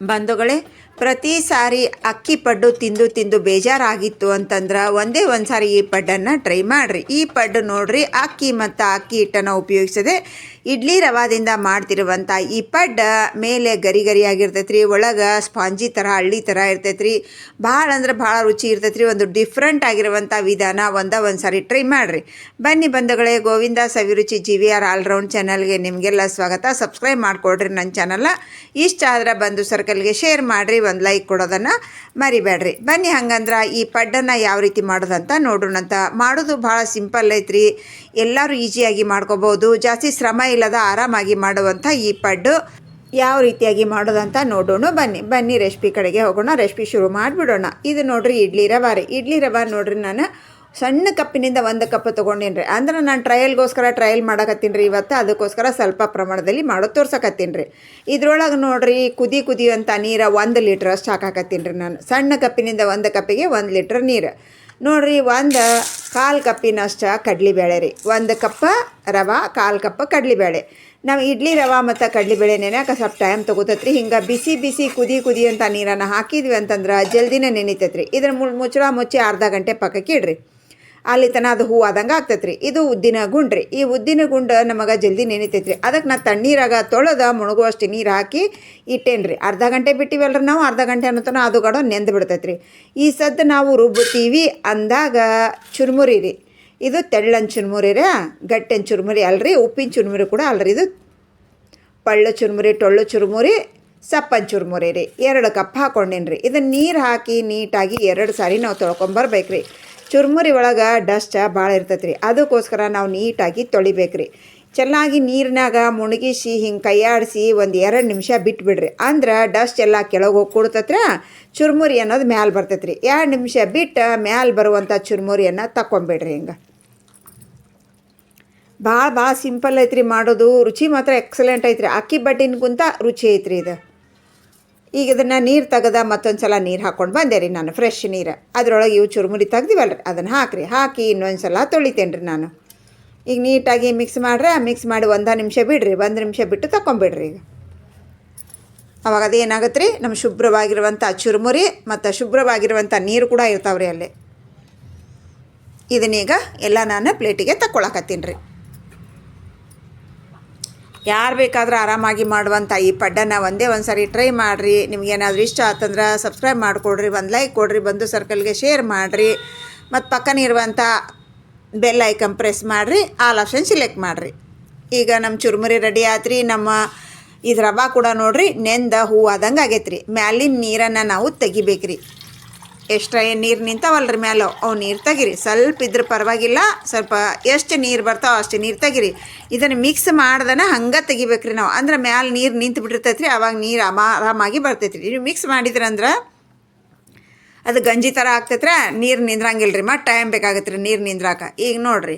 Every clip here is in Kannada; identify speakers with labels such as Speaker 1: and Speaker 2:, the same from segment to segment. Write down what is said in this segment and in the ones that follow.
Speaker 1: ಬಂಧುಗಳೇ, ಪ್ರತಿ ಸಾರಿ ಅಕ್ಕಿ ಪಡ್ಡು ತಿಂದು ತಿಂದು ಬೇಜಾರಾಗಿತ್ತು ಅಂತಂದ್ರೆ ಒಂದೇ ಒಂದು ಸಾರಿ ಈ ಪಡ್ಡನ್ನು ಟ್ರೈ ಮಾಡಿರಿ. ಈ ಪಡ್ಡು ನೋಡ್ರಿ, ಅಕ್ಕಿ ಮತ್ತು ಅಕ್ಕಿ ಹಿಟ್ಟನ್ನು ಉಪಯೋಗಿಸದೆ ಇಡ್ಲಿ ರವಾದಿಂದ ಮಾಡ್ತಿರುವಂಥ ಈ ಪಡ್ಡ ಮೇಲೆ ಗರಿ ಗರಿ ಆಗಿರ್ತೈತೆ ರೀ ಒಳಗೆ ಸ್ಪಾಂಜಿ ಥರ ಹಳ್ಳಿ ಥರ ಇರ್ತೈತೆ ರೀ ಭಾಳ ಅಂದ್ರೆ ಭಾಳ ರುಚಿ ಇರ್ತೈತೆ ಒಂದು ಡಿಫ್ರೆಂಟ್ ಆಗಿರುವಂಥ ವಿಧಾನ ಒಂದ ಒಂದು ಸಾರಿ ಟ್ರೈ ಮಾಡಿರಿ. ಬನ್ನಿ ಬಂಧುಗಳೇ, Govinda Saviruchi G V R all round ಚಾನಲ್ಗೆ ನಿಮಗೆಲ್ಲ ಸ್ವಾಗತ. ಸಬ್ಸ್ಕ್ರೈಬ್ ಮಾಡಿಕೊಡ್ರಿ ನನ್ನ ಚಾನಲ್ನ ಇಷ್ಟ ಆದ್ರೆ ಬಂದು ಸರ್ಕಲ್ಗೆ ಶೇರ್ ಮಾಡಿರಿ, ಒಂದು ಲೈಕ್ ಕೊಡೋದನ್ನು ಮರಿಬೇಡ್ರಿ. ಬನ್ನಿ ಹಂಗಂದ್ರೆ ಈ ಪಡ್ಡನ್ನು ಯಾವ ರೀತಿ ಮಾಡೋದಂತ ನೋಡೋಣಂತ ಮಾಡೋದು ಭಾಳ ಸಿಂಪಲ್ ಐತ್ರಿ. ಎಲ್ಲರೂ ಈಸಿಯಾಗಿ ಮಾಡ್ಕೋಬೋದು. ಜಾಸ್ತಿ ಶ್ರಮ ಇಲ್ಲದ ಆರಾಮಾಗಿ ಮಾಡುವಂಥ ಈ ಪಡ್ಡು ಯಾವ ರೀತಿಯಾಗಿ ಮಾಡೋದಂತ ನೋಡೋಣ. ಬನ್ನಿ ಬನ್ನಿ ರೆಸಿಪಿ ಕಡೆಗೆ ಹೋಗೋಣ. ರೆಸಿಪಿ ಶುರು ಮಾಡಿಬಿಡೋಣ. ಇದು ನೋಡ್ರಿ ಇಡ್ಲಿ ರವೆ ಇಡ್ಲಿ ರವೆ ನೋಡ್ರಿ ನಾನು ಸಣ್ಣ ಕಪ್ಪಿನಿಂದ ಒಂದು ಕಪ್ ತೊಗೊಂಡೇನಿ ರೀ. ಅಂದ್ರೆ ನಾನು ಟ್ರಯಲ್ಗೋಸ್ಕರ ಟ್ರಯಲ್ ಮಾಡಕತ್ತೀನಿ ರೀ ಇವತ್ತು. ಅದಕ್ಕೋಸ್ಕರ ಸ್ವಲ್ಪ ಪ್ರಮಾಣದಲ್ಲಿ ಮಾಡೋ ತೋರ್ಸಕತ್ತೀನಿ ರೀ. ಇದ್ರೊಳಗೆ ನೋಡಿರಿ ಕುದಿ ಕುದಿಯುವಂಥ ನೀರು ಒಂದು ಲೀಟ್ರ್ ಅಷ್ಟು ಹಾಕಾಕತ್ತೀನಿ ರೀ ನಾನು. ಸಣ್ಣ ಕಪ್ಪಿನಿಂದ ಒಂದು ಕಪ್ಪಿಗೆ ಒಂದು ಲೀಟ್ರ್ ನೀರು. ನೋಡಿರಿ ಒಂದು ಕಾಲು ಕಪ್ಪಿನಷ್ಟು ಕಡಲೆಬೇಳೆ ರೀ. ಒಂದು ಕಪ್ಪ ರವೆ, ಕಾಲು ಕಪ್ ಕಡಲೆಬೇಳೆ ನಾವು ಇಡ್ಲಿ ರವೆ ಮತ್ತು ಕಡಲೆಬೇಳೆ ನೆನೆಯಾಕ ಸ್ವಲ್ಪ ಟೈಮ್ ತೊಗೋತೈತ್ರಿ ಹಿಂಗೆ ಬಿಸಿ ಬಿಸಿ ಕುದಿ ಕುದಿ ಅಂತ ನೀರನ್ನು ಹಾಕಿದ್ವಿ ಅಂತಂದ್ರೆ ಜಲ್ದಿನೇ ನೆನಿತೈತ್ರಿ. ಇದ್ರ ಮುಚ್ಚಳ ಮುಚ್ಚಿ ಅರ್ಧ ಗಂಟೆ ಪಕ್ಕಕ್ಕೆ ಇಡ್ರಿ. ಅಲ್ಲಿ ತನ ಅದು ಹೂ ಆದಂಗೆ ಆಗ್ತೈತೆ ಇದು ಉದ್ದಿನ ಗುಂಡ್ರಿ ಈ ಉದ್ದಿನ ಗುಂಡ ನಮಗೆ ಜಲ್ದಿ ನೆನಿತೈತೆ ರೀ ಅದಕ್ಕೆ ನಾ ತಣ್ಣೀರಾಗ ತೊಳೆದ ಮುಳುಗುವಷ್ಟು ನೀರು ಹಾಕಿ ಇಟ್ಟೇನು ರೀ. ಅರ್ಧ ಗಂಟೆ ಬಿಟ್ಟಿವಲ್ರಿ ನಾವು, ಅರ್ಧ ಗಂಟೆ ಅನ್ನೋತನ ಅದು ಗಡ ನೆಂದು ಬಿಡ್ತೈತೆ ರೀ ಈ ಸದ್ದು ನಾವು ರುಬ್ಬುತ್ತೀವಿ ಅಂದಾಗ ಚುರುಮುರಿ ರೀ. ಇದು ತೆಳ್ಳನ ಚುರುಮುರಿ ರೀ, ಗಟ್ಟಿನ ಚುರುಮುರಿ ಅಲ್ರಿ, ಉಪ್ಪಿನ ಚುರುಮುರಿ ಕೂಡ ಅಲ್ರಿ ಇದು. ಪಳ್ಳು ಚುರುಮುರಿ, ಟೊಳ್ಳು ಚುರುಮುರಿ, ಸಪ್ಪನ್ ಚುರುಮುರಿ ರೀ. ಎರಡು ಕಪ್ ಹಾಕೊಂಡೇನಿ ರೀ ಇದನ್ನು ನೀರು ಹಾಕಿ ನೀಟಾಗಿ ಎರಡು ಸಾರಿ ನಾವು ತೊಳ್ಕೊಂಬರ್ಬೇಕು ರೀ ಚುರುಮುರಿ ಒಳಗೆ ಡಸ್ಟ್ ಭಾಳ ಇರ್ತೈತೆ ರೀ ಅದಕ್ಕೋಸ್ಕರ ನಾವು ನೀಟಾಗಿ ತೊಳಿಬೇಕು ರೀ ಚೆನ್ನಾಗಿ ನೀರಿನಾಗ ಮುಣಗಿಸಿ, ಹಿಂಗೆ ಕೈಯಾಡಿಸಿ ಒಂದು ಎರಡು ನಿಮಿಷ ಬಿಟ್ಬಿಡ್ರಿ. ಅಂದ್ರೆ ಡಸ್ಟ್ ಎಲ್ಲ ಕೆಳಗೆ ಹೋಗಿ ಕೊಡ್ತತ್ರ, ಚುರುಮುರಿ ಅನ್ನೋದು ಮ್ಯಾಲೆ ಬರ್ತೈತೆ ರೀ ಎರಡು ನಿಮಿಷ ಬಿಟ್ಟು ಮ್ಯಾಲೆ ಬರುವಂಥ ಚುರುಮುರಿಯನ್ನು ತಕ್ಕೊಂಬಿಡ್ರಿ ಹಿಂಗೆ. ಭಾಳ ಭಾಳ ಸಿಂಪಲ್ ಐತ್ರಿ ಮಾಡೋದು. ರುಚಿ ಮಾತ್ರ ಎಕ್ಸಲೆಂಟ್ ಐತ್ರಿ. ಅಕ್ಕಿ ಬಡ್ಡಿನ್ಗಿಂತ ರುಚಿ ಐತ್ರಿ ಇದು. ಈಗ ಇದನ್ನು ನೀರು ತೆಗೆದ ಮತ್ತೊಂದು ಸಲ ನೀರು ಹಾಕ್ಕೊಂಡು ಬಂದೆ ರೀ ನಾನು ಫ್ರೆಶ್ ನೀರು. ಅದರೊಳಗೆ ಇವು ಚುರುಮುರಿ ತೆಗ್ದಿವಲ್ರಿ, ಅದನ್ನು ಹಾಕಿರಿ. ಹಾಕಿ ಇನ್ನೊಂದು ಸಲ ತೊಳಿತೇನೆ ರೀ ನಾನು. ಈಗ ನೀಟಾಗಿ ಮಿಕ್ಸ್ ಮಾಡ್ರೆ ಮಿಕ್ಸ್ ಮಾಡಿ ಒಂದು ನಿಮಿಷ ಬಿಡ್ರಿ, ಒಂದು ನಿಮಿಷ ಬಿಟ್ಟು ತಗೊಂಬಿಡ್ರಿ ಈಗ. ಅವಾಗ ಅದೇನಾಗುತ್ತೆ ರೀ ನಮ್ಮ ಶುಭ್ರವಾಗಿರುವಂಥ ಚುರುಮುರಿ ಮತ್ತು ಶುಭ್ರವಾಗಿರುವಂಥ ನೀರು ಕೂಡ ಇರ್ತಾವ್ರಿ ಅಲ್ಲಿ. ಇದನ್ನೀಗ ಎಲ್ಲ ನಾನು ಪ್ಲೇಟಿಗೆ ತಕ್ಕೊಳಕತ್ತೀನಿ ರೀ. ಯಾರು ಬೇಕಾದರೂ ಆರಾಮಾಗಿ ಮಾಡುವಂಥ ಈ ಪಡ್ಡನ್ನ ಒಂದೇ ಒಂದು ಸಾರಿ ಟ್ರೈ ಮಾಡಿರಿ ನಿಮಗೇನಾದರೂ ಇಷ್ಟ ಆತಂದ್ರೆ ಸಬ್ಸ್ಕ್ರೈಬ್ ಮಾಡಿಕೊಡ್ರಿ, ಒಂದು ಲೈಕ್ ಕೊಡ್ರಿ ಬಂದು ಸರ್ಕಲ್ಗೆ ಶೇರ್ ಮಾಡಿರಿ. ಮತ್ತು ಪಕ್ಕನ ಇರುವಂಥ ಬೆಲ್ ಐಕನ್ ಪ್ರೆಸ್ ಮಾಡಿರಿ ಆಲ್ ಆಪ್ಷನ್ ಸಿಲೆಕ್ಟ್ ಮಾಡಿರಿ. ಈಗ ನಮ್ಮ ಚುರುಮುರಿ ರೆಡಿ ಆತ್ರಿ. ನಮ್ಮ ಇದು ರವೆ ಕೂಡ ನೋಡ್ರಿ, ನೆಂದ ಹೂ ಆದಂಗೆ ಆಗೈತ್ರಿ. ಮ್ಯಾಲಿನ ನೀರನ್ನು ನಾವು ತೆಗಿಬೇಕ್ರಿ. ಎಕ್ಸ್ಟ್ರಾ ಏನು ನೀರು ನಿಂತಾವಲ್ರಿ ಮ್ಯಾಲೆ? ಅವು ನೀರು ತೆಗಿರಿ. ಸ್ವಲ್ಪ ಇದ್ರ ಪರವಾಗಿಲ್ಲ, ಸ್ವಲ್ಪ ಎಷ್ಟು ನೀರು ಬರ್ತಾವೆ ಅಷ್ಟು ನೀರು ತೆಗಿರಿ. ಇದನ್ನು ಮಿಕ್ಸ್ ಮಾಡ್ದನ ಹಂಗೆ ತೆಗಿಬೇಕ್ರಿ ನಾವು. ಅಂದ್ರೆ ಮ್ಯಾಲೆ ನೀರು ನಿಂತು ಬಿಟ್ಟಿರ್ತೈತೆ ರೀ ಅವಾಗ ನೀರು ಆರಾಮಾಗಿ ಬರ್ತೈತೆ ರೀ ನೀವು ಮಿಕ್ಸ್ ಮಾಡಿದ್ರಂದ್ರೆ ಅದು ಗಂಜಿ ಥರ ಆಗ್ತೈತ್ರ, ನೀರು ನಿಂದ್ರಂಗಿಲ್ಲ ರೀ ಮತ್ತು ಟೈಮ್ ಬೇಕಾಗತ್ತೆ ರೀ ನೀರು ನಿಂದ್ರಾಕ. ಈಗ ನೋಡಿರಿ,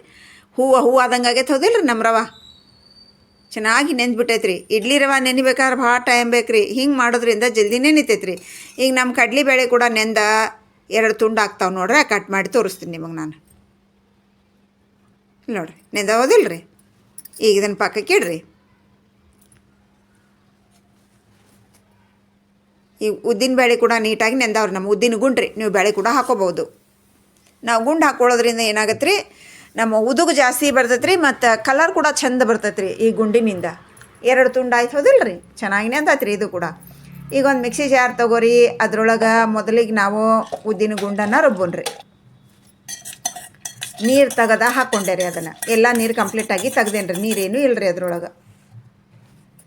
Speaker 1: ಹೂವು ಹೂವು ಆದಂಗೆ ಆಗೈತೆ ಹೌದಿಲ್ಲ ರೀ ನಮ್ಮ ರವ? ಚೆನ್ನಾಗಿ ನೆಂದ್ಬಿಟ್ಟೈತ್ರಿ. ಇಡ್ಲಿ ರವೆ ನೆನಿಬೇಕಾದ್ರೆ ಭಾಳ ಟೈಮ್ ಬೇಕು ರೀ ಹಿಂಗೆ ಮಾಡೋದ್ರಿಂದ ಜಲ್ದಿ ನೆನಿತೈತೆ ರೀ ಈಗ ನಮ್ಮ ಕಡ್ಲಿ ಬೇಳೆ ಕೂಡ ನೆಂದ ಎರಡು ತುಂಡು ಆಗ್ತಾವೆ ನೋಡ್ರಿ ಕಟ್ ಮಾಡಿ ತೋರಿಸ್ತೀನಿ ನಿಮಗೆ ನಾನು. ನೋಡ್ರಿ ನೆಂದ ಹೋದಿಲ್ಲ ರೀ ಈಗ ಇದನ್ನು ಪಕ್ಕಕ್ಕೆ ಇಡ್ರಿ. ಈ ಉದ್ದಿನ ಬೇಳೆ ಕೂಡ ನೀಟಾಗಿ ನೆಂದವ್ರಿ ನಮ್ಮ ಉದ್ದಿನ ಗುಂಡ್ರಿ, ನೀವು ಬೇಳೆ ಕೂಡ ಹಾಕೋಬೋದು ನಾವು ಗುಂಡು ಹಾಕೊಳ್ಳೋದ್ರಿಂದ ಏನಾಗತ್ತೆ ರೀ ನಮ್ಮ ಉದುಗು ಜಾಸ್ತಿ ಬರ್ತೈತೆ ರೀ ಮತ್ತು ಕಲರ್ ಕೂಡ ಚಂದ ಬರ್ತೈತೆ ರೀ ಈ ಗುಂಡಿನಿಂದ. ಎರಡು ತುಂಡು ಆಯ್ತು ಹೋದಿಲ್ಲ ರೀ ಚೆನ್ನಾಗಿ ನೆಂದೈತೆ ರೀ ಇದು ಕೂಡ. ಈಗ ಒಂದು ಮಿಕ್ಸಿ ಜಾರ್ ತಗೋರಿ. ಅದ್ರೊಳಗೆ ಮೊದಲಿಗೆ ನಾವು ಉದ್ದಿನ ಗುಂಡನ್ನು ರುಬ್ಬೋಣ್ರಿ ನೀರು ತೆಗೆದ ಹಾಕ್ಕೊಂಡೆ ರೀ ಅದನ್ನು. ಎಲ್ಲ ನೀರು ಕಂಪ್ಲೀಟಾಗಿ ತೆಗ್ದೇನ್ರಿ. ನೀರೇನು ಇಲ್ಲರಿ ಅದರೊಳಗೆ.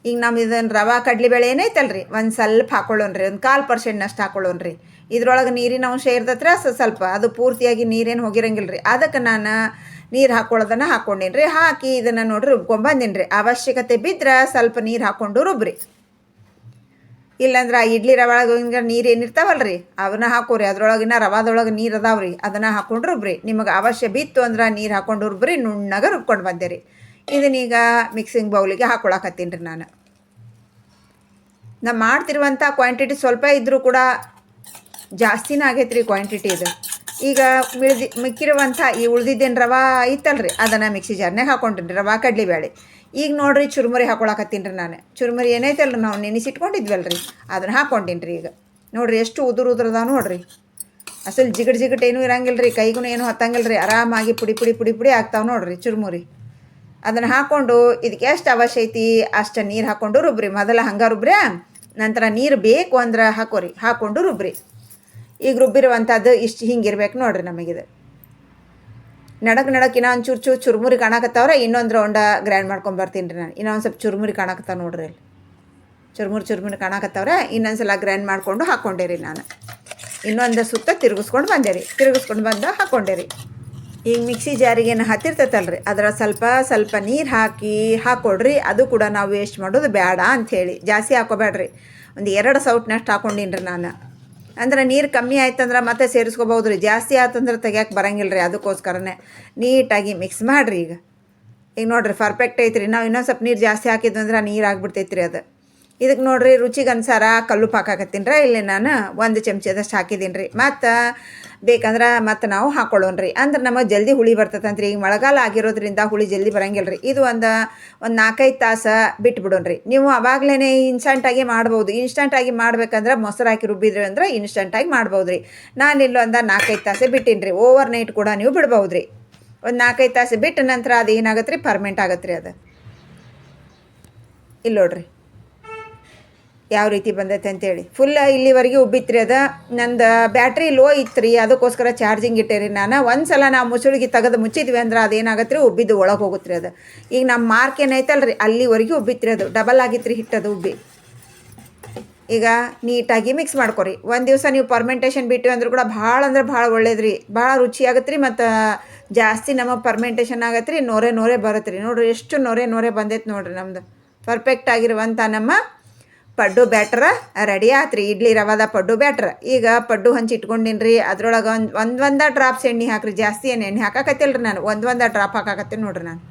Speaker 1: ಈಗ ನಮ್ಮ ಇದನ್ನು ರವೆ ಏನೈತಲ್ಲ ರೀ ಒಂದು ಸ್ವಲ್ಪ ಹಾಕೊಳ್ಳೋಣ್ರಿ. ಒಂದು ಕಾಲು ಪರ್ಸೆಂಟ್ನಷ್ಟು ಹಾಕೊಳ್ಳೋಣ್ರಿ. ಇದ್ರೊಳಗೆ ನೀರಿನ ಅಂಶ ಇರ್ದತ್ರ ಸ್ವಲ್ಪ. ಅದು ಪೂರ್ತಿಯಾಗಿ ನೀರೇನು ಹೋಗಿರಂಗಿಲ್ಲ ರೀ ಅದಕ್ಕೆ ನಾನು ನೀರು ಹಾಕ್ಕೊಳ್ಳೋದನ್ನು ಹಾಕ್ಕೊಂಡೇನ್ರಿ ಹಾಕಿ ಇದನ್ನು ನೋಡ್ರಿ ರೀ ಅವಶ್ಯಕತೆ ಬಿದ್ದರೆ ಸ್ವಲ್ಪ ನೀರು ಹಾಕ್ಕೊಂಡು ರುಬ್ರಿ. ಇಲ್ಲಾಂದ್ರೆ ಆ ಇಡ್ಲಿ ರವೆ ಒಳಗೆ ನೀರು ಏನಿರ್ತಾವಲ್ಲ ರೀ ಅವನ್ನ ಹಾಕೋರಿ, ಅದ್ರೊಳಗಿನ ರವಾದೊಳಗೆ ನೀರು ಅದಾವ್ರಿ. ಅದನ್ನು ಹಾಕೊಂಡ್ರು ರುಬ್ರಿ ನಿಮಗೆ ಅವಶ್ಯ ಬಿತ್ತು ಅಂದ್ರೆ ನೀರು ಹಾಕೊಂಡು ರುಬ್ರಿ ನುಣ್ಣಗೆ ರುಬ್ಕೊಂಡು ಬಂದೆ ರೀ ಇದನ್ನೀಗ ಮಿಕ್ಸಿಂಗ್ ಬೌಲಿಗೆ ಹಾಕೊಳಕತ್ತೀನಿ ರೀ ನಾನು. ನಾ ಮಾಡ್ತಿರುವಂಥ ಕ್ವಾಂಟಿಟಿ ಸ್ವಲ್ಪ ಇದ್ದರೂ ಕೂಡ ಜಾಸ್ತಿನೇ ಆಗೈತೆ ರೀ ಕ್ವಾಂಟಿಟಿ ಇದು. ಈಗ ಮಿಳ್ದಿ ಮಿಕ್ಕಿರುವಂಥ ಈ ಉಳ್ದಿದ್ದೇನು ರವೆ ಐತಲ್ರಿ, ಅದನ್ನು ಮಿಕ್ಸಿ ಜಾರ್ನಾಗ ಹಾಕೊಂಡ್ರಿ, ರವೆ ಕಡ್ಲಿಬೇಳೆ ಈಗ ನೋಡ್ರಿ ಚುರುಮುರಿ ಹಾಕೊಳಕತ್ತೀನಿ ರೀ ನಾನು. ಚುರುಮುರಿ ಏನೈತಲ್ಲ ನಾವು ನೆನೆಸಿಟ್ಕೊಂಡಿದ್ವಲ್ಲ ರೀ ಅದನ್ನು ಹಾಕ್ಕೊಂಡೀನಿ ರೀ ಈಗ. ನೋಡ್ರಿ ಎಷ್ಟು ಉದುರು ಉದುರದ ನೋಡ್ರಿ. ಅಸಲು ಜಿಗಟ್ ಜಿಗಟ್ ಏನೂ ಇರಂಗಿಲ್ಲ ರೀ ಕೈಗೂ ಏನು ಹತ್ತಂಗಿಲ್ಲ ರೀ ಆರಾಮಾಗಿ ಪುಡಿ ಪುಡಿ ಪುಡಿ ಪುಡಿ ಆಗ್ತಾವೆ ನೋಡ್ರಿ ಚುರುಮುರಿ. ಅದನ್ನು ಹಾಕ್ಕೊಂಡು ಇದಕ್ಕೆ ಎಷ್ಟು ಅವಶ್ಯ ಐತಿ, ಅಷ್ಟು ನೀರು ಹಾಕ್ಕೊಂಡು ರುಬ್ರಿ. ಮೊದಲ ಹಂಗೆ ರುಬ್ರಿ ನಂತರ ನೀರು ಬೇಕು ಅಂದ್ರೆ ಹಾಕೋರಿ ಹಾಕ್ಕೊಂಡು ರುಬ್ರಿ. ಈಗ ರುಬ್ಬಿರುವಂಥದ್ದು ಇಷ್ಟು ಹಿಂಗಿರ್ಬೇಕು ನೋಡ್ರಿ ನಮಗಿದು. ನಡಕ್ ನಡಕ್ ಇನ್ನೊಂದು ಚೂರು ಚೂರು ಚುರುಮುರಿ ಕಾಣಕತ್ತವ್ರೆ, ಇನ್ನೊಂದು ರೌಂಡ ಗ್ರ್ಯಾಂಡ್ ಮಾಡ್ಕೊಂಡು ಬರ್ತೀನಿ ರೀ ನಾನು. ಇನ್ನೊಂದು ಸ್ವಲ್ಪ ಚುರುಮುರಿ ಕಾಣಕತ್ತಾವ ನೋಡ್ರಿ ಅಲ್ಲಿ ಚುರುಮುರಿ ಚುರುಮುರಿ ಕಾಣಕತ್ತವ್ರೆ ಇನ್ನೊಂದು ಸಲ ಗ್ರ್ಯಾಂಡ್ ಮಾಡಿಕೊಂಡು ಹಾಕ್ಕೊಂಡೆ ರೀ ನಾನು. ಇನ್ನೊಂದು ಸುತ್ತ ತಿರುಗಿಸ್ಕೊಂಡು ಬಂದೆ ರೀ. ತಿರುಗಿಸ್ಕೊಂಡು ಬಂದು ಹಾಕ್ಕೊಂಡೆ ರೀ. ಈಗ ಮಿಕ್ಸಿ ಜಾರಿಗೆ ಏನು ರೀ ಅದರ ಸ್ವಲ್ಪ ಸ್ವಲ್ಪ ನೀರು ಹಾಕಿ ಹಾಕ್ಕೊಡ್ರಿ ಅದು ಕೂಡ ನಾವು ವೇಸ್ಟ್ ಮಾಡೋದು ಬೇಡ ಅಂಥೇಳಿ ಜಾಸ್ತಿ ಹಾಕೋಬೇಡ್ರಿ. ಒಂದು ಎರಡು ಸೌಟ್ನಷ್ಟು ಹಾಕ್ಕೊಂಡಿನ್ರಿ ನಾನು. ಅಂದ್ರೆ ನೀರು ಕಮ್ಮಿ ಆಯ್ತಂದ್ರೆ ಮತ್ತೆ ಸೇರಿಸ್ಕೋಬೋದು ರೀ. ಜಾಸ್ತಿ ಆಯ್ತಂದ್ರೆ ತೆಗಿಯಕ್ಕೆ ಬರಂಗಿಲ್ಲ ರೀ ಅದಕ್ಕೋಸ್ಕರನೇ ನೀಟಾಗಿ ಮಿಕ್ಸ್ ಮಾಡಿರಿ ಈಗ. ಈಗ ನೋಡಿರಿ ಪರ್ಫೆಕ್ಟ್ ಐತ್ರಿ. ನಾವು ಇನ್ನೊಂದು ಸ್ವಲ್ಪ ನೀರು ಜಾಸ್ತಿ ಹಾಕಿದ್ವಿ ಅಂದ್ರೆ ನೀರು ಆಗ್ಬಿಡ್ತೈತೆ ರೀ ಅದು. ಇದಕ್ಕೆ ನೋಡಿರಿ ರುಚಿಗೆ ಅನ್ಸಾರ ಕಲ್ಲುಪ್ಪು ಹಾಕಾಕತ್ತೀನಿ ರೀ. ಇಲ್ಲಿ ನಾನು ಒಂದು ಚಮಚದಷ್ಟು ಹಾಕಿದ್ದೀನಿ ರೀ ಮತ್ತು ಬೇಕಂದ್ರೆ ಮತ್ತು ನಾವು ಹಾಕೊಳ್ಳೋಣ ರೀ ಅಂದ್ರೆ ನಮಗೆ ಜಲ್ದಿ ಹುಳಿ ಬರ್ತದಂತ್ರಿ ಈಗ ಮಳೆಗಾಲ ಆಗಿರೋದ್ರಿಂದ ಹುಳಿ ಜಲ್ದಿ ಬರಂಗಿಲ್ಲ ರೀ ಇದು ಒಂದು ಒಂದು ನಾಲ್ಕೈದು ತಾಸು ಬಿಟ್ಬಿಡೋಣ ರೀ ನೀವು ಅವಾಗಲೇ ಇನ್ಸ್ಟಂಟಾಗಿ ಮಾಡ್ಬೋದು. ಇನ್ಸ್ಟಂಟಾಗಿ ಮಾಡ್ಬೇಕಂದ್ರೆ ಮೊಸರು ಹಾಕಿ ರುಬ್ಬಿದ್ರಿ ಅಂದ್ರೆ ಇನ್ಸ್ಟಂಟಾಗಿ ಮಾಡ್ಬೋದು ರೀ ನಾನು ಇಲ್ಲೊಂದು ನಾಲ್ಕೈದು ತಾಸೆ ಬಿಟ್ಟಿನಿ ರೀ ಓವರ್ ನೈಟ್ ಕೂಡ ನೀವು ಬಿಡ್ಬೋದು ರೀ ಒಂದು ನಾಲ್ಕೈದು ತಾಸು ಬಿಟ್ಟ ನಂತರ ಅದು ಏನಾಗತ್ತೆ ರೀ ಪರ್ಮೆಂಟ್ ಆಗತ್ತೆ ರೀ ಅದು. ಇಲ್ಲಿ ನೋಡ್ರಿ ಯಾವ ರೀತಿ ಬಂದೈತೆ ಅಂತೇಳಿ. ಫುಲ್ ಇಲ್ಲಿವರೆಗೆ ಉಬ್ಬಿತ್ರಿ ಅದ. ನಂದು ಬ್ಯಾಟ್ರಿ ಲೋ ಇತ್ತು ರೀ ಅದಕ್ಕೋಸ್ಕರ ಚಾರ್ಜಿಂಗ್ ಇಟ್ಟೇರಿ ನಾನು. ಒಂದು ಸಲ ನಾವು ಮುಸುಳಿಗೆ ತೆಗೆದು ಮುಚ್ಚಿದ್ವಿ ಅಂದ್ರೆ ಅದೇನಾಗತ್ತೆ ರೀ ಉಬ್ಬಿದ್ದು ಒಳಗೆ ಹೋಗುತ್ತೆ ರೀ ಅದು. ಈಗ ನಮ್ಮ ಮಾರ್ಕ್ ಏನೈತಲ್ಲ ರೀ ಅಲ್ಲಿವರೆಗೆ ಉಬ್ಬಿತ್ರಿ ಅದು. ಡಬಲ್ ಆಗಿತ್ತು ರೀ ಹಿಟ್ಟದು ಉಬ್ಬಿ. ಈಗ ನೀಟಾಗಿ ಮಿಕ್ಸ್ ಮಾಡ್ಕೊರಿ. ಒಂದು ದಿವಸ ನೀವು ಪರ್ಮೆಂಟೇಷನ್ ಬಿಟ್ಟು ಅಂದ್ರೂ ಕೂಡ ಭಾಳ ಅಂದ್ರೆ ಭಾಳ ಒಳ್ಳೇದು ರೀ ಭಾಳ ರುಚಿ ಆಗತ್ತೆ ರೀ ಮತ್ತು ಜಾಸ್ತಿ ನಮಗೆ ಪರ್ಮೆಂಟೇಷನ್ ಆಗತ್ತೆ ರೀ ನೋರೆ ನೋರೆ ಬರುತ್ತೆ ರೀ ನೋಡ್ರಿ, ಎಷ್ಟು ನೋರೆ ನೋರೆ ಬಂದೈತೆ ನೋಡ್ರಿ ನಮ್ದು. ಪರ್ಫೆಕ್ಟ್ ಆಗಿರುವಂಥ ನಮ್ಮ ಪಡ್ಡು ಬ್ಯಾಟ್ರ, ರೆಡಿ ಆತ್ರಿ. ಇಡ್ಲಿ ರವಾದ ಪಡ್ಡು ಬ್ಯಾಟ್ರ. ಈಗ ಪಡ್ಡು ಹಂಚಿ ಇಟ್ಕೊಂಡಿನ್ರಿ. ಅದ್ರೊಳಗೆ ಒಂದು ಒಂದು ಒಂದ ಡ್ರಾಪ್ಸ್ ಎಣ್ಣೆ ಹಾಕ್ರಿ. ಜಾಸ್ತಿ ಏನು ಎಣ್ಣೆ ಹಾಕಾಕತ್ತಿಲ್ರಿ ನಾನು. ಒಂದು ಒಂದ ಡ್ರಾಪ್ ಹಾಕಾಕತ್ತೀನಿ ನೋಡ್ರಿ ನಾನು.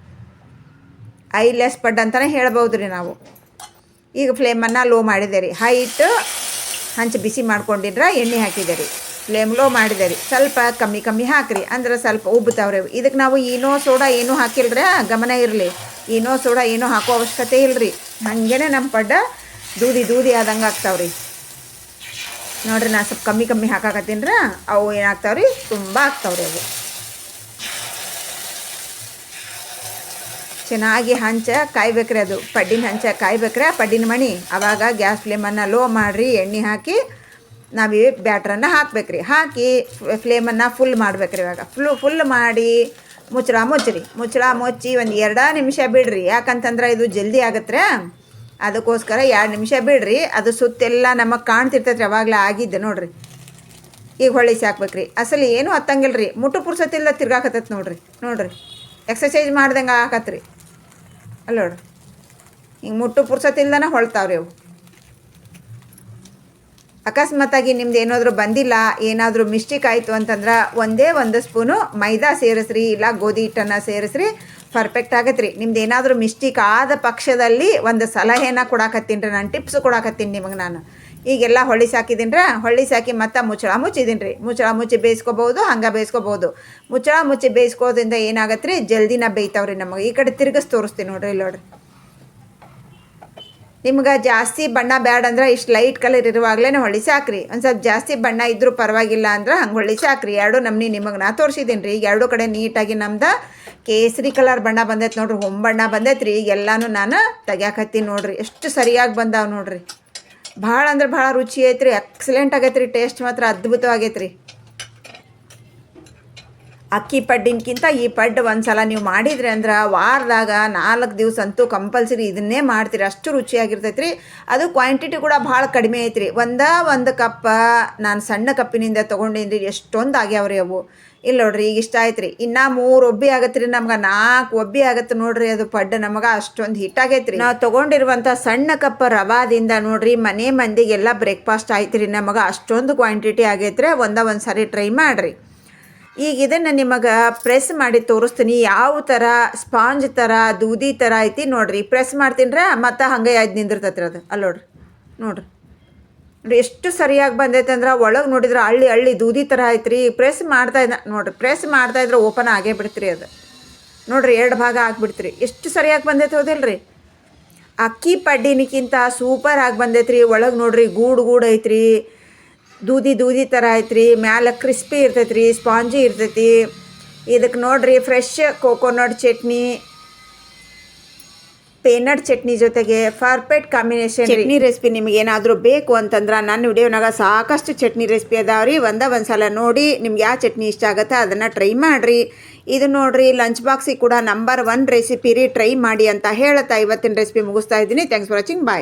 Speaker 1: ಐಲೆಸ್ ಪಡ್ ಅಂತಲೇ ಹೇಳ್ಬೋದು ರೀ ನಾವು. ಈಗ ಫ್ಲೇಮನ್ನು ಲೋ ಮಾಡಿದೆ ರೀ ಹೈಟ್ ಹಂಚು ಬಿಸಿ ಮಾಡ್ಕೊಂಡಿದ್ರ ಎಣ್ಣೆ ಹಾಕಿದೆ ರೀ ಫ್ಲೇಮ್ ಲೋ ಮಾಡಿದೆ ರೀ ಸ್ವಲ್ಪ ಕಮ್ಮಿ ಕಮ್ಮಿ ಹಾಕ್ರಿ. ಅಂದ್ರೆ ಸ್ವಲ್ಪ ಉಬ್ಬುತ್ತವ್ರಿ ಇದಕ್ಕೆ ನಾವು ಏನೋ ಸೋಡಾ ಏನೂ ಹಾಕಿಲ್ರ? ಗಮನ ಇರಲಿ. ಏನೋ ಸೋಡಾ ಏನೂ ಹಾಕೋ ಅವಶ್ಯಕತೆ ಇಲ್ಲರಿ ಹಂಗೇನೆ ನಮ್ಮ ಪಡ್ಡ ದೂದಿ ದೂದಿ ಆದಂಗೆ ಆಗ್ತಾವ್ರಿ. ನೋಡ್ರಿ ನಾನು ಸ್ವಲ್ಪ ಕಮ್ಮಿ ಕಮ್ಮಿ ಹಾಕಾಕತ್ತೀನಿ ರೀ. ಅವು ಏನಾಗ್ತಾವ್ರಿ? ತುಂಬ ಆಗ್ತಾವ್ರಿ ಅವು. ಚೆನ್ನಾಗಿ ಹಂಚ ಕಾಯ್ಬೇಕ್ರಿ ಅದು. ಪಡ್ಡಿನ ಹಂಚ ಕಾಯ್ಬೇಕ್ರಿ. ಪಡ್ಡಿನ ಮಣಿ ಆವಾಗ ಗ್ಯಾಸ್ ಫ್ಲೇಮನ್ನು ಲೋ ಮಾಡಿರಿ, ಎಣ್ಣೆ ಹಾಕಿ ನಾವು ಈ ಬ್ಯಾಟ್ರನ್ನು ಹಾಕ್ಬೇಕ್ರಿ. ಹಾಕಿ ಫ್ಲೇಮನ್ನು ಫುಲ್ ಮಾಡ್ಬೇಕ್ರಿ ಇವಾಗ. ಫುಲ್ ಫುಲ್ ಮಾಡಿ ಮುಚ್ಚಳ ಮುಚ್ಚಿರಿ ಮುಚ್ಚಳ ಮುಚ್ಚಿ ಒಂದು ಎರಡೇ ನಿಮಿಷ ಬಿಡ್ರಿ. ಯಾಕಂತಂದ್ರೆ ಇದು ಜಲ್ದಿ ಆಗತ್ತೆ ಅದಕ್ಕೋಸ್ಕರ ಎರಡು ನಿಮಿಷ ಬಿಡ್ರಿ, ಅದು ಸುತ್ತೆಲ್ಲ ನಮಗೆ ಕಾಣ್ತಿರ್ತೈತೆ ಅವಾಗಲೇ ಆಗಿದ್ದೆ ನೋಡ್ರಿ. ಈಗ ಹೊಳ್ಳಿಸಿ ಹಾಕ್ಬೇಕ್ರಿ ಅಸಲು ಏನೂ ಹತ್ತಂಗಿಲ್ಲ ರೀ ಮುಟ್ಟು ಪುರ್ಸತ್ತಿಲ್ಲ ತಿರ್ಗಾಕತ್ತೈತೆ ನೋಡ್ರಿ. ನೋಡ್ರಿ. ಎಕ್ಸಸೈಸ್ ಮಾಡ್ದಂಗೆ ಹಾಕತ್ರಿ ಅಲ್ಲ ನೋಡ್ರಿ. ಹಿಂಗೆ ಮುಟ್ಟು ಪುರ್ಸತ್ತಿಲ್ದನ ಹೊಳ್ತಾವ್ರಿ ಅವು. ಅಕಸ್ಮಾತಾಗಿ ನಿಮ್ದು ಏನಾದರೂ ಬಂದಿಲ್ಲ, ಏನಾದರೂ ಮಿಸ್ಟೇಕ್ ಆಯಿತು ಅಂತಂದ್ರೆ ಒಂದೇ ಒಂದು ಸ್ಪೂನು ಮೈದಾ ಸೇರಿಸ್ರಿ, ಇಲ್ಲ ಗೋಧಿ ಹಿಟ್ಟನ್ನು ಸೇರಿಸ್ರಿ ಪರ್ಫೆಕ್ಟ್ ಆಗತ್ತೆ ರೀ ನಿಮ್ದು ಏನಾದರೂ ಮಿಸ್ಟೇಕ್ ಆದ ಪಕ್ಷದಲ್ಲಿ ಒಂದು ಸಲಹೆನ ಕೊಡಾಕತ್ತೀನಿ ರೀ, ನಾನು ಟಿಪ್ಸ್ ಕೊಡಾಕತ್ತೀನಿ ನಿಮಗೆ ನಾನು. ಈಗೆಲ್ಲ ಹೊಳ್ಳಿ ಸಾಕಿದ್ದೀನಿ ರೀ ಹೊಳ್ಳಿ ಸಾಕಿ ಮತ್ತೆ ಮುಚ್ಚಳ ಮುಚ್ಚಿದ್ದೀನಿ ರೀ ಮುಚ್ಚಳ ಮುಚ್ಚಿ ಬೇಯಿಸ್ಕೋಬೋದು ಹಂಗೆ ಬೇಯಿಸ್ಕೋಬೋದು ಮುಚ್ಚಳ ಮುಚ್ಚಿ ಬೇಯಿಸ್ಕೋದ್ರಿಂದ ಏನಾಗತ್ತೆ ರೀ ಜಲ್ದಿನ ಬೇಯ್ತಾವ್ರಿ ನಮಗೆ. ಈ ಕಡೆ ತಿರ್ಗಿಸ್ ತೋರಿಸ್ತೀನಿ ನೋಡ್ರಿ ಇಲ್ಲಿ ನೋಡ್ರಿ ನಿಮ್ಗೆ ಜಾಸ್ತಿ ಬಣ್ಣ ಅಂದ್ರೆ ಇಷ್ಟು ಲೈಟ್ ಕಲರ್ ಇರುವಾಗಲೇ ಹೊಳಿಸಿ ಸಾಕ್ರಿ. ಒಂದು ಸ್ವಲ್ಪ ಜಾಸ್ತಿ ಬಣ್ಣ ಇದ್ರೂ ಪರವಾಗಿಲ್ಲ ಅಂದ್ರೆ ಹಂಗೆ ಹೊಳಿಸಿ ಸಾಕ್ರಿ. ಎರಡು ನಮ್ನಿ ನಿಮಗೆ ನಾ ತೋರಿಸಿದ್ದೀನಿ ರೀ ಈಗ ಎರಡು ಕಡೆ ನೀಟಾಗಿ ನಮ್ದು ಕೇಸರಿ ಕಲರ್ ಬಣ್ಣ ಬಂದೈತೆ ನೋಡ್ರಿ ಹೊಂಬಣ್ಣ ಬಂದೈತೆ ರೀ ಎಲ್ಲಾನು ನಾನು ತೆಗ್ಯಾಕತ್ತೀನಿ ನೋಡ್ರಿ. ಎಷ್ಟು ಸರಿಯಾಗಿ ಬಂದಾವ ನೋಡ್ರಿ. ಭಾಳ ಅಂದ್ರೆ ಭಾಳ ರುಚಿ ಐತ್ರಿ. ಎಕ್ಸಲೆಂಟ್ ಆಗೈತೆ ರೀ ಟೇಸ್ಟ್ ಮಾತ್ರ ಅದ್ಭುತವಾಗೈತೆ ರೀ ಅಕ್ಕಿ ಪಡ್ಡಿನ್ಕಿಂತ ಈ ಪಡ್ಡು ಒಂದು ಸಲ ನೀವು ಮಾಡಿದ್ರಿ ಅಂದ್ರೆ ವಾರದಾಗ ನಾಲ್ಕು ದಿವಸ ಅಂತೂ ಕಂಪಲ್ಸರಿ ಇದನ್ನೇ ಮಾಡ್ತೀರಿ. ಅಷ್ಟು ರುಚಿಯಾಗಿರ್ತೈತೆ ರೀ ಅದು ಕ್ವಾಂಟಿಟಿ ಕೂಡ ಭಾಳ ಕಡಿಮೆ ಐತ್ರಿ. ಒಂದೇ ಒಂದು ಕಪ್ಪ ನಾನು ಸಣ್ಣ ಕಪ್ಪಿನಿಂದ ತೊಗೊಂಡೀನಿ ರೀ ಎಷ್ಟೊಂದು ಆಗ್ಯಾವ್ರಿ ಅವು. ಇಲ್ಲ ನೋಡ್ರಿ, ಈಗ ಇಷ್ಟ ಆಯ್ತು ರೀ ಇನ್ನೂ ಮೂರು ಒಬ್ಬಿ ಆಗತ್ತೆ ರೀ ನಮ್ಗೆ ನಾಲ್ಕು ಒಬ್ಬಿ ಆಗತ್ತೆ ನೋಡ್ರಿ. ಅದು ಪಡ್ಡು ನಮಗೆ ಅಷ್ಟೊಂದು ಹಿಟ್ ರೀ ನಾವು ತೊಗೊಂಡಿರುವಂಥ ಸಣ್ಣ ಕಪ್ಪ ರವಾದಿಂದ ನೋಡ್ರಿ, ಮನೆ ಮಂದಿಗೆಲ್ಲ ಬ್ರೇಕ್ಫಾಸ್ಟ್ ಆಯ್ತು ರೀ ನಮಗೆ ಅಷ್ಟೊಂದು ಕ್ವಾಂಟಿಟಿ ಆಗೈತ್ರಿ. ಒಂದ ಒಂದು ಸಾರಿ ಟ್ರೈ ಮಾಡಿರಿ. ಈಗ ಇದನ್ನು ನಿಮಗೆ ಪ್ರೆಸ್ ಮಾಡಿ ತೋರಿಸ್ತೀನಿ. ಯಾವ ಥರ ಸ್ಪಾಂಜ್ ಥರ ದೂದಿ ಥರ ಐತಿ ನೋಡಿರಿ. ಪ್ರೆಸ್ ಮಾಡ್ತೀನಿ ರೀ ಮತ್ತು ಹಂಗೆ ಯಾವ್ದು ನಿಂದಿರ್ತೈತ್ರಿ ಅದು. ಅಲ್ಲಿ ನೋಡ್ರಿ ನೋಡ್ರಿ. ನೋಡಿ ಎಷ್ಟು ಸರಿಯಾಗಿ ಬಂದೈತೆ ಅಂದ್ರೆ ಒಳಗೆ ನೋಡಿದ್ರೆ ಹಳ್ಳಿ ಹಳ್ಳಿ ದೂದಿ ಥರ ಐತ್ರಿ. ಪ್ರೆಸ್ ಮಾಡ್ತಾ ಇದ್ದ ನೋಡ್ರಿ ಪ್ರೆಸ್ ಮಾಡ್ತಾ ಇದ್ರೆ ಓಪನ್ ಆಗೇ ಬಿಡ್ತ್ರಿ ಅದು. ನೋಡ್ರಿ, ಎರಡು ಭಾಗ ಹಾಕ್ಬಿಡ್ತೀರಿ ಎಷ್ಟು ಸರಿಯಾಗಿ ಬಂದೈತೆ ಹೌದಿಲ್ರಿ? ಅಕ್ಕಿ ಪಡ್ಡಿನಿಕ್ಕಿಂತ ಸೂಪರ್ ಆಗಿ ಬಂದೈತ್ರಿ. ಒಳಗೆ ನೋಡ್ರಿ ಗೂಡು ಗೂಡು ಐತ್ರಿ. ದೂದಿ ದೂದಿ ಥರ ಐತ್ರಿ, ಮ್ಯಾಲೆ ಕ್ರಿಸ್ಪಿ ಇರ್ತೈತ್ರಿ ಸ್ಪಾಂಜಿ ಇರ್ತೈತಿ. ಇದಕ್ಕೆ ನೋಡ್ರಿ fresh coconut chutney peanut chutney ಜೊತೆಗೆ ಪರ್ಫೆಕ್ಟ್ ಕಾಂಬಿನೇಷನ್ ಚಟ್ನಿ ರೆಸಿಪಿ ನಿಮ್ಗೆ ಏನಾದರೂ ಬೇಕು ಅಂತಂದ್ರೆ ನನ್ನ ವಿಡಿಯೋನಾಗ ಸಾಕಷ್ಟು ಚಟ್ನಿ ರೆಸಿಪಿ ಅದಾವ್ರಿ. ಒಂದ ಒಂದು ಸಲ ನೋಡಿ ನಿಮ್ಗೆ ಯಾವ ಚಟ್ನಿ ಇಷ್ಟ ಆಗುತ್ತೆ ಅದನ್ನು ಟ್ರೈ ಮಾಡಿರಿ. ಇದು ನೋಡ್ರಿ ಲಂಚ್ ಬಾಕ್ಸಿಗೆ ಕೂಡ ನಂಬರ್ ಒನ್ ರೆಸಿಪಿ ರೀ ಟ್ರೈ ಮಾಡಿ ಅಂತ ಹೇಳ್ತಾ ಇವತ್ತಿನ ರೆಸಿಪಿ ಮುಗಿಸ್ತಾ ಇದ್ದೀನಿ. Thanks for watching bye